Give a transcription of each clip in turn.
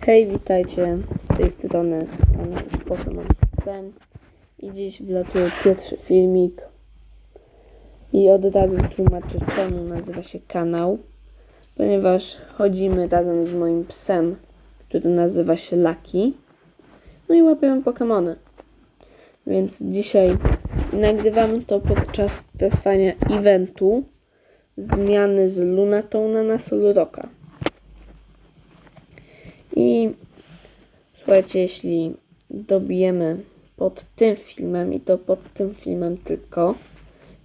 Hej, witajcie. Z tej strony kanał Pokémon psem i dziś wlatuje pierwszy filmik. I od razu tłumaczę czemu nazywa się kanał, ponieważ chodzimy razem z moim psem, który nazywa się Lucky. No i łapiemy Pokémony. Więc dzisiaj nagrywamy to podczas trwania eventu zmiany z Lunatona na Solroka. I słuchajcie, jeśli dobijemy pod tym filmem i to pod tym filmem tylko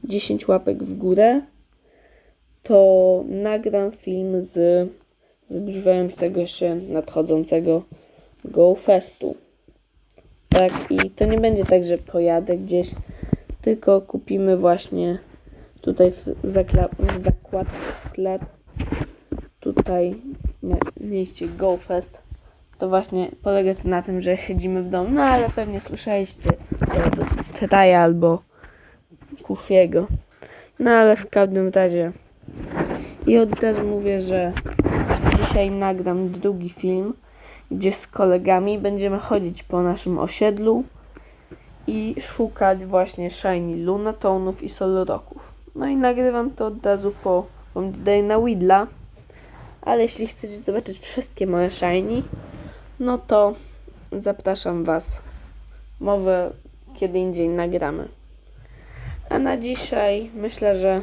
10 łapek w górę, to nagram film z zbliżającego się nadchodzącego Go Festu. Tak, i to nie będzie tak, że pojadę gdzieś, tylko kupimy właśnie tutaj w, zakla- w zakładce sklep tutaj na mieście GoFest, to właśnie polega to na tym, że siedzimy w domu. No ale pewnie słyszeliście od Tetaja albo Kufiego. No ale w każdym razie. I od razu mówię, że dzisiaj nagram drugi film, gdzie z kolegami będziemy chodzić po naszym osiedlu i szukać właśnie Shiny Lunatonów i Soloroków. No i nagrywam to od razu po Home Day na Widla. Ale jeśli chcecie zobaczyć wszystkie moje shiny, no to zapraszam Was. Mowę kiedy indziej nagramy. A na dzisiaj myślę, że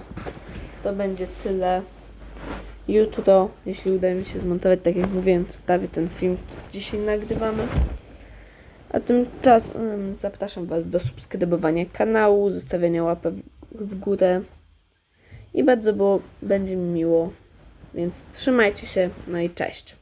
to będzie tyle. Jutro, jeśli uda mi się zmontować, tak jak mówiłem, wstawię ten film, który dzisiaj nagrywamy. A tymczasem zapraszam Was do subskrybowania kanału, zostawiania łapek w górę i bardzo było, będzie mi miło. Więc trzymajcie się, no i cześć.